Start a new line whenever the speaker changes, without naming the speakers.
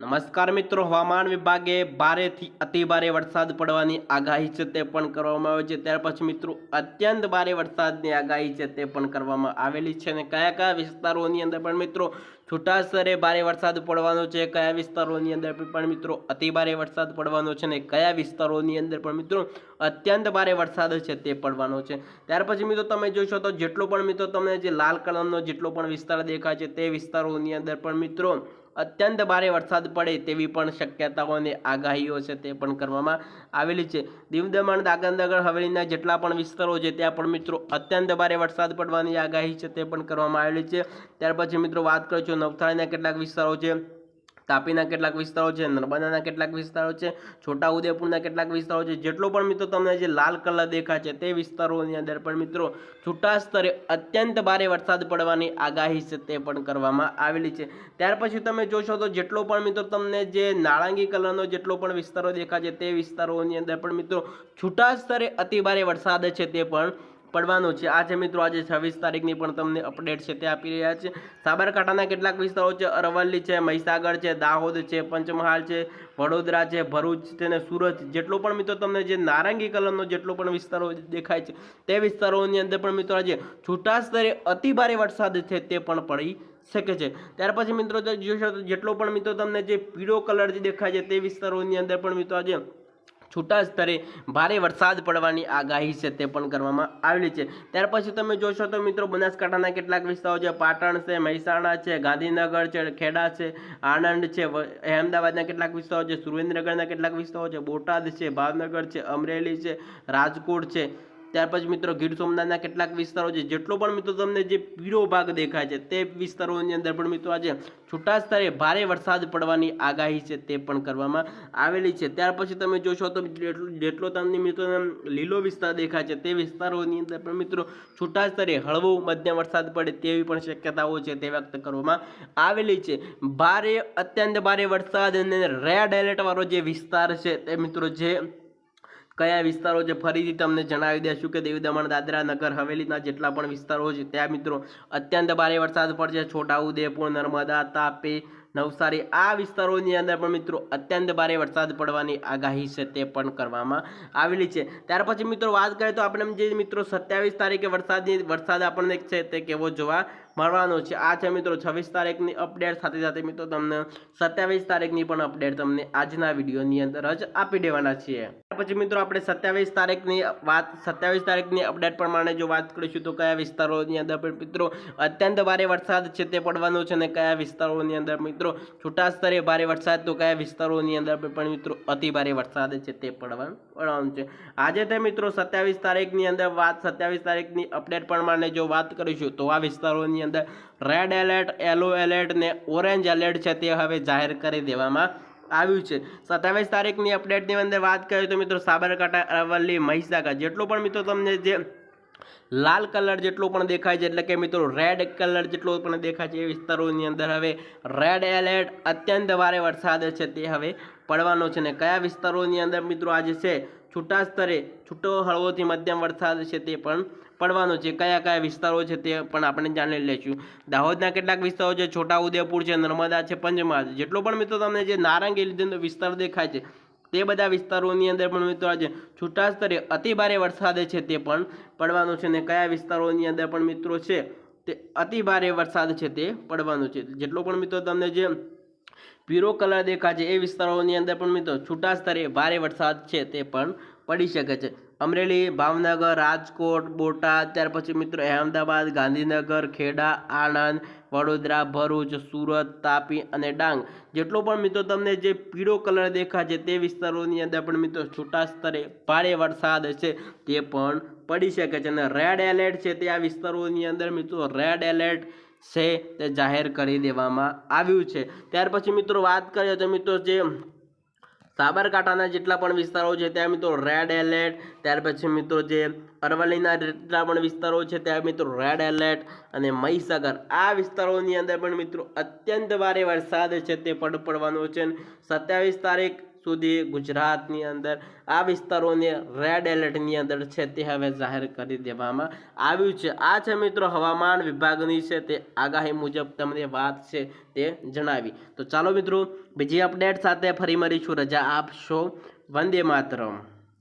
નમસ્કાર મિત્રો, હવામાન વિભાગે ભારેથી અતિભારે વરસાદ પડવાની આગાહી છે તે પણ કરવામાં આવે છે. ત્યાર પછી મિત્રો, અત્યંત ભારે વરસાદની આગાહી છે તે પણ કરવામાં આવેલી છે અને કયા કયા વિસ્તારોની અંદર પણ મિત્રો છૂટાસ્તરે ભારે વરસાદ પડવાનો છે. કયા વિસ્તારોની અંદર પણ મિત્રો અતિભારે વરસાદ પડવાનો છે અને કયા વિસ્તારોની અંદર પણ મિત્રો અત્યંત ભારે વરસાદ છે તે પડવાનો છે. ત્યાર પછી મિત્રો તમે જોશો તો જેટલો પણ મિત્રો તમને જે લાલ કલરનો જેટલો પણ વિસ્તાર દેખાય છે તે વિસ્તારોની અંદર પણ મિત્રો અત્યંત ભારે વરસાદ પડે તેવી પણ શક્યતાઓ અને આગાહીઓ છે તે પણ કરવામાં આવેલી છે. દીવ દમણ દાદરનગર હવેલીના જેટલા પણ વિસ્તારો છે ત્યાં પણ મિત્રો અત્યંત ભારે વરસાદ પડવાની આગાહી છે તે પણ કરવામાં આવેલી છે. ત્યાર પછી મિત્રો વાત કરીશું નવસારીના કેટલાક વિસ્તારો છે, તાપીના કેટલાક વિસ્તારો છે, નર્મદાના કેટલાક વિસ્તારો છે છોટા ઉદેપુરના કેટલાક વિસ્તારો છે. જેટલો પણ મિત્રો તમને જે લાલ કલર દેખાય છે તે વિસ્તારોની અંદર પણ મિત્રો છૂટા સ્તરે અત્યંત ભારે વરસાદ પડવાની આગાહી છે તે પણ કરવામાં આવેલી છે. ત્યાર પછી તમે જોશો તો જેટલો પણ મિત્રો તમને જે નાળંગી કલરનો જેટલો પણ વિસ્તારો દેખાય છે તે વિસ્તારોની અંદર પણ મિત્રો છૂટા સ્તરે અતિભારે વરસાદ છે તે પણ પડવાનો છે. આ છે મિત્રો, આજે છવ્વીસ તારીખની પણ તમને અપડેટ છે તે આપી રહ્યા છે. સાબરકાંઠાના કેટલાક વિસ્તારો છે, અરવલ્લી છે, મહીસાગર છે, દાહોદ છે, પંચમહાલ છે, વડોદરા છે, ભરૂચ છે અને સુરત. જેટલો પણ મિત્રો તમને જે નારંગી કલરનો જેટલો પણ વિસ્તારો દેખાય છે, તે વિસ્તારોની અંદર પણ મિત્રો આજે છૂટા સ્તરે અતિભારે વરસાદ છે તે પણ પડી શકે છે. ત્યાર પછી મિત્રો જોશો જેટલો પણ મિત્રો તમને જે પીળો કલર જે દેખાય છે તે વિસ્તારોની અંદર પણ મિત્રો આજે છૂટા સ્તરે ભારે વરસાદ પડવાની આગાહી છે તે પણ કરવામાં આવેલી છે. ત્યાર પછી તમે જોશો તો મિત્રો બનાસકાંઠાના કેટલાક વિસ્તારો છે, પાટણ છે, મહેસાણા છે, ગાંધીનગર છે, ખેડા છે, આણંદ છે અહેમદાબાદના કેટલાક વિસ્તારો છે, સુરેન્દ્રનગરના કેટલાક વિસ્તારો છે, બોટાદ છે, ભાવનગર છે, અમરેલી છે, રાજકોટ છે. ત્યાર પછી મિત્રો ગીર સોમનાથના કેટલાક વિસ્તારો છે. જેટલો પણ મિત્રો તમને જે પીળો ભાગ દેખાય છે તે વિસ્તારોની અંદર પણ મિત્રો આજે છૂટા સ્તરે ભારે વરસાદ પડવાની આગાહી છે તે પણ કરવામાં આવેલી છે. ત્યાર પછી તમે જોશો તો જેટલો તમને મિત્રો લીલો વિસ્તાર દેખાય છે તે વિસ્તારોની અંદર પણ મિત્રો છૂટા સ્તરે હળવો મધ્યમ વરસાદ પડે તેવી પણ શક્યતાઓ છે તે વ્યક્ત કરવામાં આવેલી છે. ભારે, અત્યંત ભારે વરસાદ અને રેડ એલર્ટવાળો જે વિસ્તાર છે તે મિત્રો જે કયા વિસ્તારો છે? ફરીથી તમને જણાવી દઈશું કે દેવી દમણ દાદરા નગર, હવેલીના જેટલા પણ વિસ્તારો છે, ત્યાં મિત્રો અત્યંત ભારે વરસાદ પડશે. છોટાઉદેપુર, નર્મદા, તાપી, નવસારી આ વિસ્તારોની અંદર પણ મિત્રો અત્યંત ભારે વરસાદ પડવાની આગાહી છે તે પણ કરવામાં આવેલી છે. ત્યાર પછી મિત્રો વાત કરીએ તો આપણે જે મિત્રો સત્યાવીસ તારીખે વરસાદની, વરસાદ આપણને છે તે કેવો જોવા મળવાનો છે. આ છે મિત્રો છવ્વીસ તારીખની અપડેટ સાથે સાથે મિત્રો તમને સત્યાવીસ તારીખની પણ અપડેટ તમને આજના વિડીયોની અંદર જ આપી દેવાના છીએ. પછી મિત્રો આપણે સત્યાવીસ તારીખની વાત, સત્યાવીસ તારીખની અપડેટ પ્રમાણે જો વાત કરીશું તો કયા વિસ્તારોની અંદર મિત્રો અત્યંત ભારે વરસાદ છે તે પડવાનો છે અને કયા વિસ્તારોની અંદર મિત્રો છૂટા સ્તરે ભારે વરસાદ તો કયા વિસ્તારોની અંદર પણ મિત્રો અતિ ભારે વરસાદ છે તે પડવાનું પડવાનું છે. આજે તે મિત્રો સત્યાવીસ તારીખની અંદર વાત, સત્યાવીસ તારીખની અપડેટ પ્રમાણે જો વાત કરીશું તો આ વિસ્તારોની અંદર રેડ એલર્ટ યલો એલર્ટ ને ઓરેન્જ એલર્ટ છે તે હવે જાહેર કરી દેવામાં આવ્યું છે. સત્યાવીસ તારીખની અપડેટની અંદર વાત કરીએ તો મિત્રો સાબરકાંઠા, અરવલ્લી, મહીસાગર જેટલો પણ મિત્રો તમને જે લાલ કલર જેટલો પણ દેખાય છે, એટલે કે મિત્રો રેડ કલર જેટલો પણ દેખાય છે એ વિસ્તારોની અંદર હવે રેડ એલર્ટ અત્યંત ભારે વરસાદ છે તે હવે પડવાનો છે ને કયા વિસ્તારોની અંદર મિત્રો આજે છે? છૂટા સ્તરે છૂટો હળવોથી મધ્યમ વરસાદ છે તે પણ પડવાનો છે, કયા કયા વિસ્તારો છે તે પણ આપણે જાણી લઈશું દાહોદના કેટલાક વિસ્તારો છે છોટા ઉદેપુર છે, નર્મદા છે, પંચમહાલ જેટલો પણ મિત્રો તમને જે નારંગી વિસ્તાર દેખાય છે, તે બધા વિસ્તારોની અંદર પણ મિત્રો આજે છૂટા સ્તરે અતિ ભારે વરસાદ છે તે પણ પડવાનો છે અને કયા વિસ્તારોની અંદર પણ મિત્રો છે, તે અતિ ભારે વરસાદ છે તે પડવાનો છે. જેટલો પણ મિત્રો તમને જે પીરો કલર દેખાય છે, એ વિસ્તારોની અંદર પણ મિત્રો છૂટા સ્તરે ભારે વરસાદ છે તે પણ પડી શકે છે. અમરેલી, ભાવનગર, રાજકોટ, બોટાદ, ત્યાર પછી મિત્રો અહેમદાબાદ, ગાંધીનગર, ખેડા, આણંદ, વડોદરા, ભરૂચ, સુરત, તાપી અને ડાંગ. જેટલો પણ મિત્રો તમને જે પીળો કલર દેખાય છે તે વિસ્તારોની અંદર પણ મિત્રો છૂટા સ્તરે ભારે વરસાદ છે તે પણ પડી શકે છે અને રેડ એલર્ટ છે તે આ વિસ્તારોની અંદર મિત્રો રેડ એલર્ટ છે તે જાહેર કરી દેવામાં આવ્યું છે. ત્યાર પછી મિત્રો વાત કરીએ તો મિત્રો જે સાબરકાંઠાના જેટલા પણ વિસ્તારો છે, ત્યાં મિત્રો રેડ એલર્ટ ત્યાર પછી મિત્રો જે અરવલ્લીના જેટલા પણ વિસ્તારો છે, ત્યાં મિત્રો રેડ એલર્ટ અને મહીસાગર. આ વિસ્તારોની અંદર પણ મિત્રો અત્યંત ભારે વરસાદ છે, તે પડ પડવાનો છે. સત્યાવીસ તારીખ સુધી ગુજરાતની અંદર આ વિસ્તારોને રેડ એલર્ટની અંદર છે તે હવે જાહેર કરી દેવામાં આવ્યું છે. આ છે મિત્રો હવામાન વિભાગની છે તે આગાહી મુજબ તમને વાત છે તે જણાવી. તો ચાલો મિત્રો, બીજી અપડેટ સાથે ફરી મળીશું. રજા આપશો. વંદે માતરમ.